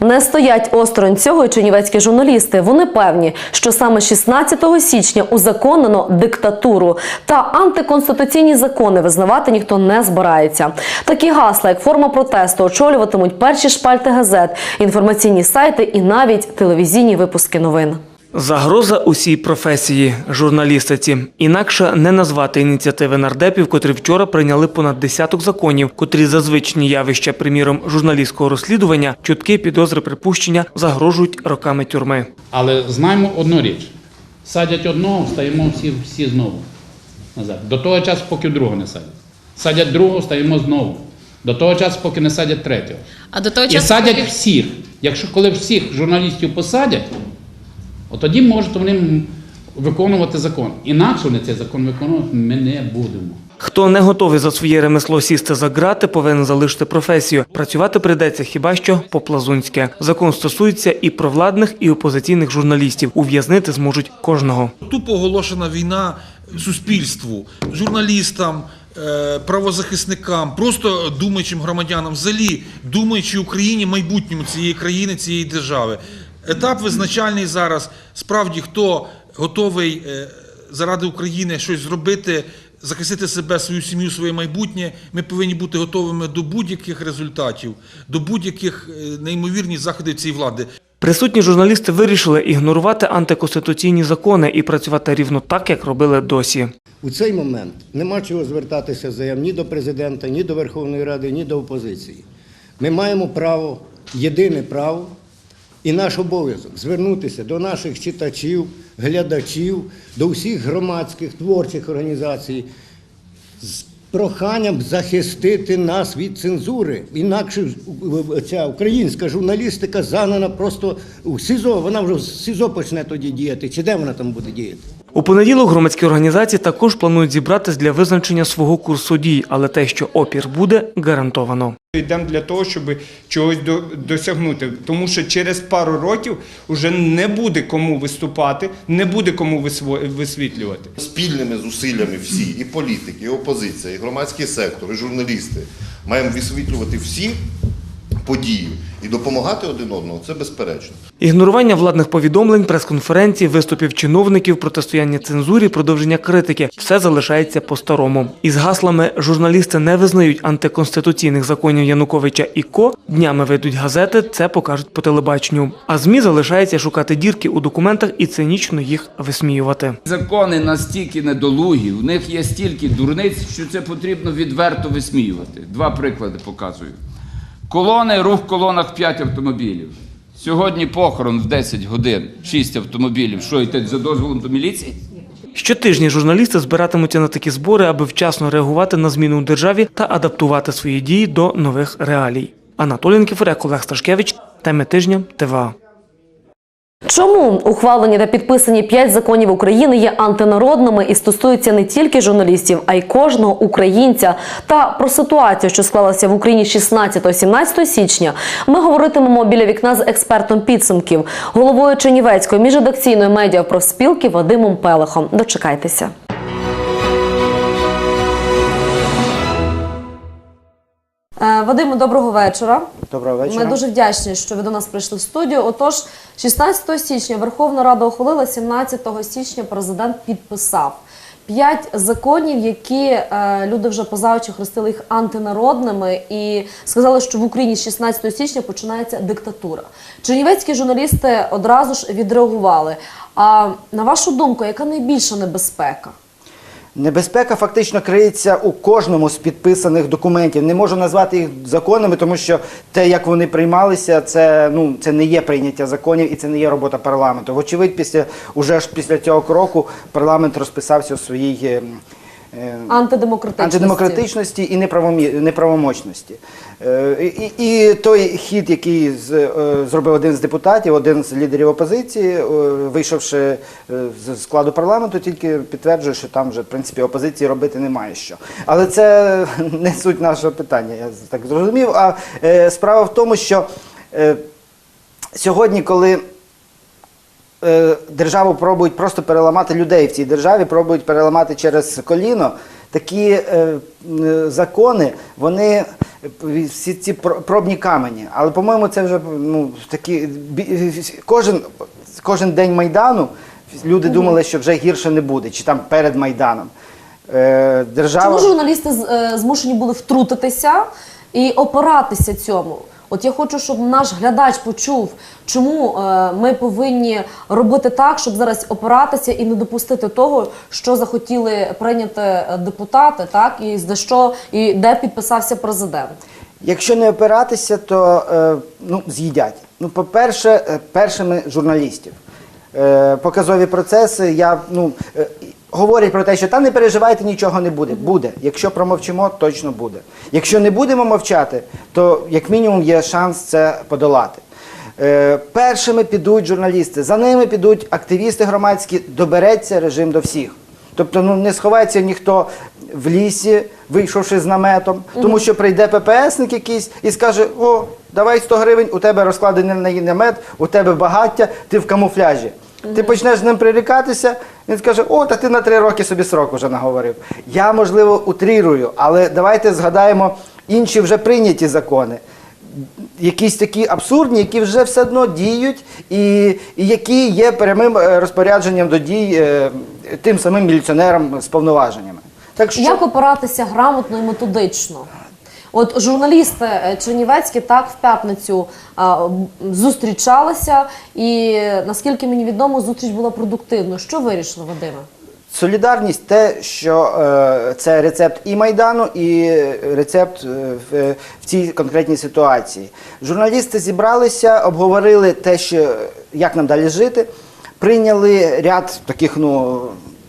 Не стоять осторонь цього й чернівецькі журналісти. Вони певні, що саме 16 січня узаконено диктатуру та антиконституційні закони визнавати ніхто не збирається. Такі гасла, як форма протесту, очолюватимуть перші шпальти газет, інформаційні сайти і навіть телевізійні випуски новин. Загроза усій професії журналістиці. Інакше не назвати ініціативи нардепів, котрі вчора прийняли понад десяток законів, котрі за звичні явища, приміром журналістського розслідування, чутки, підозри, припущення загрожують роками тюрми. Але знаємо одну річ: садять одного, стаємо всі, всі знову назад. До того часу, поки другого не садять. Садять другого, стаємо знову. До того часу, поки не садять третього. А до того часу І садять поки- всіх. Якщо коли всіх журналістів посадять, от тоді можуть вони виконувати закон. Інакше вони цей закон виконувати ми не будемо. Хто не готовий за своє ремесло сісти за грати, повинен залишити професію. Працювати прийдеться хіба що по-плазунськи. Закон стосується і провладних, і опозиційних журналістів. Ув'язнити зможуть кожного. Тупо оголошена війна суспільству, журналістам, е, правозахисникам, просто думаючим громадянам, взагалі думаючи Україні майбутньому цієї країни, цієї держави. Етап визначальний зараз. Справді, хто готовий е, заради України щось зробити, захистити себе, свою сім'ю, своє майбутнє, ми повинні бути готовими до будь-яких результатів, до будь-яких е, неймовірних заходів цієї влади. Присутні журналісти вирішили ігнорувати антиконституційні закони і працювати рівно так, як робили досі. У цей момент нема чого звертатися заям ні до президента, ні до Верховної Ради, ні до опозиції. Ми маємо право, єдине право і наш обов'язок звернутися до наших читачів, глядачів, до всіх громадських творчих організацій з проханням захистити нас від цензури. Інакше ця українська журналістика загнана просто у СІЗО. Вона вже в СІЗО почне тоді діяти. Чи де вона там буде діяти? У понеділок громадські організації також планують зібратись для визначення свого курсу дій, але те, що опір буде, гарантовано. Йдемо для того, щоб чогось до- досягнути. Тому що через пару років вже не буде кому виступати, не буде кому висвітлювати. Спільними зусиллями всі, і політики, і опозиція, і громадський сектор, і журналісти маємо висвітлювати всі події і допомагати один одному. Це безперечно. Ігнорування владних повідомлень, прес-конференцій, виступів чиновників, протистояння цензурі, продовження критики – все залишається по-старому. Із гаслами «журналісти не визнають антиконституційних законів Януковича і ко» днями вийдуть газети, це покажуть по телебаченню. А ЗМІ залишається шукати дірки у документах і цинічно їх висміювати. Закони настільки недолугі, в них є стільки дурниць, що це потрібно відверто висміювати. Два приклади показую. Колони, рух в колонах 5 автомобілів. Сьогодні похорон в 10 годин, 6 автомобілів. Що, йти за дозволом до міліції? Щотижні журналісти збиратимуться на такі збори, аби вчасно реагувати на зміни у державі та адаптувати свої дії до нових реалій. Анатолій Нікіфоряк, Олег Сташкевич, теми тижня, ТВА. Чому ухвалені та підписані п'ять законів України є антинародними і стосуються не тільки журналістів, а й кожного українця? Та про ситуацію, що склалася в Україні 16-17 січня, ми говоритимемо біля вікна з експертом підсумків, головою Чернівецької міжредакційної медіапрофспілки Вадимом Пелехом. Дочекайтеся. Е, Вадиме, доброго вечора. Доброго вечора. Ми дуже вдячні, що ви до нас прийшли в студію. Отож, 16 січня Верховна Рада ухвалила, 17 січня президент підписав п'ять законів, які е, люди вже позаючи хрестили їх антинародними і сказали, що в Україні з 16 січня починається диктатура. Чернівецькі журналісти одразу ж відреагували. А на вашу думку, яка найбільша небезпека? Небезпека фактично криється у кожному з підписаних документів. Не можу назвати їх законами, тому що те, як вони приймалися, це ну це не є прийняття законів і це не є робота парламенту. Вочевидь, після уже ж після цього кроку парламент розписався у своїй. Е, Антидемократичності. антидемократичності і неправомі- неправомочності. Е, І, і той хід, який з- е, зробив один з депутатів, один з лідерів опозиції, вийшовши з складу парламенту, тільки підтверджує, що там вже в принципі опозиції робити немає що. Але це не суть нашого питання, я так зрозумів. А справа в тому, що сьогодні, коли державу пробують просто переламати людей в цій державі, пробують переламати через коліно. Такі е, закони вони е, всі ці пробні камені. Але, по-моєму, це вже ну, такі, кожен, кожен день Майдану люди думали, що вже гірше не буде, чи там перед Майданом. Е, Держава... Чому журналісти е, змушені були втрутитися і опиратися цьому? От я хочу, щоб наш глядач почув, чому е, ми повинні робити так, щоб зараз опиратися і не допустити того, що захотіли прийняти е, депутати, так і за що і де підписався президент. Якщо не опиратися, то е, ну, з'їдять. Ну, по-перше, першими журналістів. Показові процеси, я, ну, говорять про те, що там не переживайте, нічого не буде. Буде. Якщо промовчимо, точно буде. Якщо не будемо мовчати, то як мінімум є шанс це подолати. Е, першими підуть журналісти, за ними підуть активісти громадські, добереться режим до всіх. Тобто ну, не сховається ніхто в лісі, вийшовши з наметом, тому що прийде ППСник якийсь і скаже: О, давай 100 гривень, у тебе розкладений намет, у тебе багаття, ти в камуфляжі. Ти почнеш з ним прирікатися, він скаже: О, та ти на три роки собі срок вже наговорив. Я, можливо, утрірую, але давайте згадаємо інші вже прийняті закони якісь такі абсурдні, які вже все одно діють, і, і які є прямим е, розпорядженням до дій е, тим самим міліціонерам з повноваженнями. Так що Як опиратися грамотно і методично? От журналісти е, чернівецькі так в п'ятницю зустрічалися, і наскільки мені відомо, зустріч була продуктивною. Що вирішили, Вадиме? солідарність те, що е, це рецепт і Майдану, і рецепт е, в, в цій конкретній ситуації. Журналісти зібралися, обговорили те, що як нам далі жити, прийняли ряд таких, ну.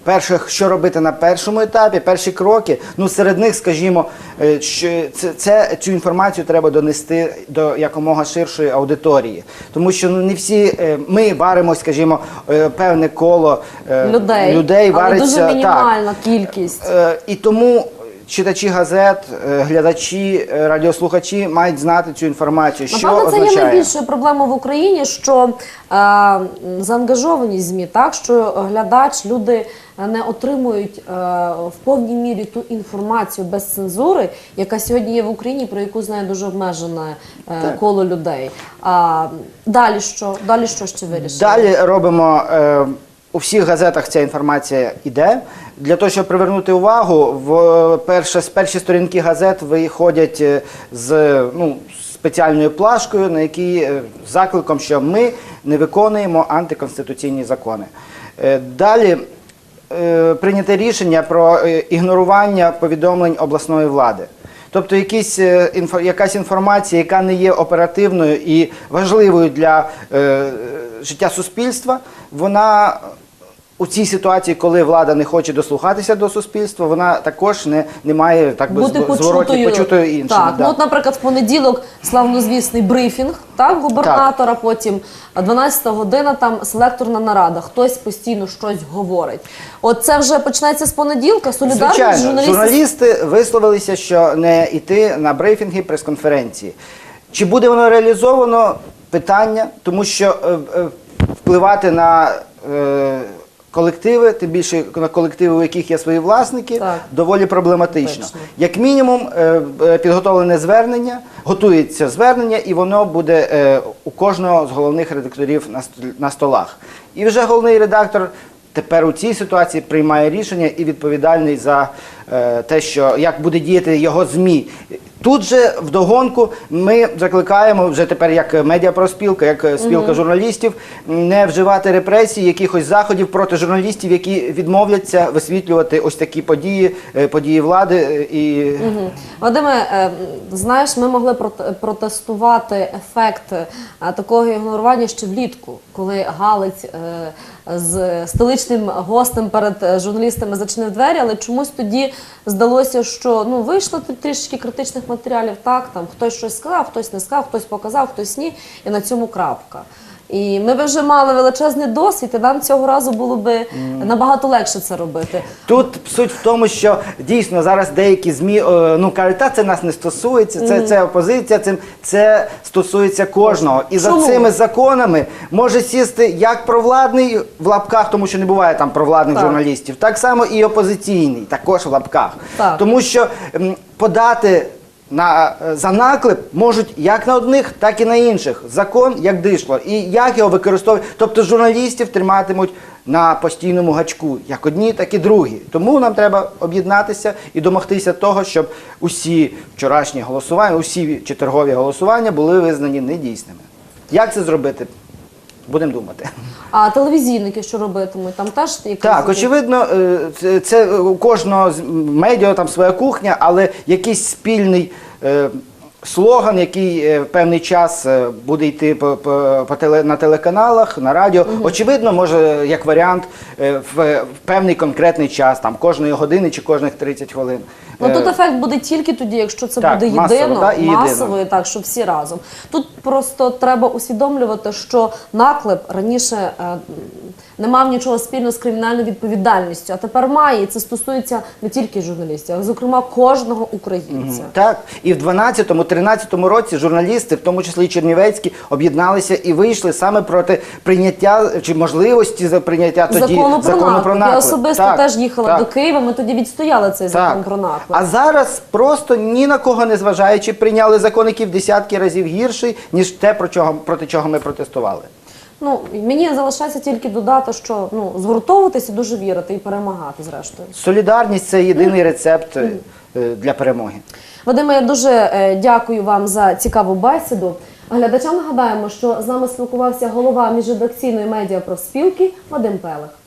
Перших, що робити на першому етапі, перші кроки. Ну серед них, скажімо, е, це, це цю інформацію треба донести до якомога ширшої аудиторії, тому що ну не всі е, ми варимо, скажімо, е, певне коло Людей, людей але вариться дуже так. мінімальна кількість. Е, І тому читачі газет, е, глядачі, е, радіослухачі мають знати цю інформацію. Що Напевно, це є найбільшою проблемою в Україні, що е, заангажовані змі, так що глядач, люди е, не отримують е, в повній мірі ту інформацію без цензури, яка сьогодні є в Україні, про яку знає дуже обмежене е, коло людей. А далі що? Далі що ще вирішили? Далі робимо е, у всіх газетах ця інформація йде. Для того, щоб привернути увагу, в перше, з перші сторінки газет виходять е, з ну, спеціальною плашкою, на якій е, закликом, що ми не виконуємо антиконституційні закони. Е, Далі прийняте рішення про ігнорування повідомлень обласної влади. Тобто якісь, якась інформація, яка не є оперативною і важливою для е, життя суспільства, вона у цій ситуації, коли влада не хоче дослухатися до суспільства, вона також не, не має так би бути зворотні почутою. почутою іншими. Так, да. ну от, наприклад, в понеділок славнозвісний брифінг, так, губернатора, потім 12 година там селекторна нарада. Хтось постійно щось говорить. От це вже почнеться з понеділка. Солідарність Звичайно, журналістів. журналісти висловилися, що не йти на брифінги, прес-конференції. Чи буде воно реалізовано? Питання, тому що е, е, впливати на е, колективи, тим більше на колективи, у яких є свої власники, Так. доволі проблематично. Точно. Як мінімум, е, е, підготовлене звернення, готується звернення, і воно буде е, у кожного з головних редакторів на ст- на столах. І вже головний редактор тепер у цій ситуації приймає рішення і відповідальний за те, що як буде діяти його ЗМІ. Тут же вдогонку ми закликаємо вже тепер як медіапроспілка, як е, спілка журналістів, не вживати репресій, якихось заходів проти журналістів, які відмовляться висвітлювати ось такі події, е, події влади е, і Мгм. Вадиме, е, знаєш, ми могли проте- протестувати ефект такого ігнорування ще влітку, коли Галиць е, з столичним гостем перед е, журналістами зачинив двері, але чомусь тоді здалося, що ну вийшло тут трішки критичних матеріалів. Так, там хтось щось сказав, хтось не сказав, хтось показав, хтось ні, і на цьому крапка. І ми би вже мали величезний досвід, і нам цього разу було би набагато легше це робити. Тут суть в тому, що дійсно зараз деякі змі е, ну кажуть, та це нас не стосується, це, це опозиція, цим це стосується кожного. І за цими законами може сісти як провладний в лапках, тому що не буває там провладних Так. журналістів, так само і опозиційний, також в лапках. Так. Тому що м, подати на, е, за наклеп можуть як на одних, так і на інших. Закон як дишло. І як його використовують. Тобто журналістів триматимуть на постійному гачку, як одні, так і другі. Тому нам треба об'єднатися і домогтися того, щоб усі вчорашні голосування, усі четвергові голосування були визнані недійсними. Як це зробити? Будемо думати. А телевізійники що робитимуть? Там теж якісь Так, очевидно, е, це, це у кожного з медіа там своя кухня, але якийсь спільний е, слоган, який е, певний час буде йти по, по, по теле, на телеканалах, на радіо. Очевидно, може, як варіант, е, в, в певний конкретний час, там кожної години чи кожних 30 хвилин. Ну Е, тут ефект буде тільки тоді, якщо це Так, буде масово, єдино, і єдино. масово, і так, що всі разом. Тут просто треба усвідомлювати, що наклеп раніше е, не мав нічого спільного з кримінальною відповідальністю, а тепер має. І це стосується не тільки журналістів, а зокрема кожного українця. Так, і в 12-13 році журналісти, в тому числі і чернівецькі, об'єдналися і вийшли саме проти прийняття чи можливості за прийняття тоді закону про наклеп. Я особисто Так, теж їхала так. до Києва. Ми тоді відстояли цей закон про наклеп. А зараз просто ні на кого не зважаючи, прийняли закон, який в десятки разів гірший, ніж те, про чого, проти чого ми протестували. Ну мені залишається тільки додати, що ну згуртовуватися, дуже вірити і перемагати, зрештою. Солідарність це єдиний рецепт е, для перемоги. Вадиме, я дуже е, дякую вам за цікаву бесіду. Глядачам нагадаємо, що з нами спілкувався голова міжредакційної медіа профспілки Вадим Пелех.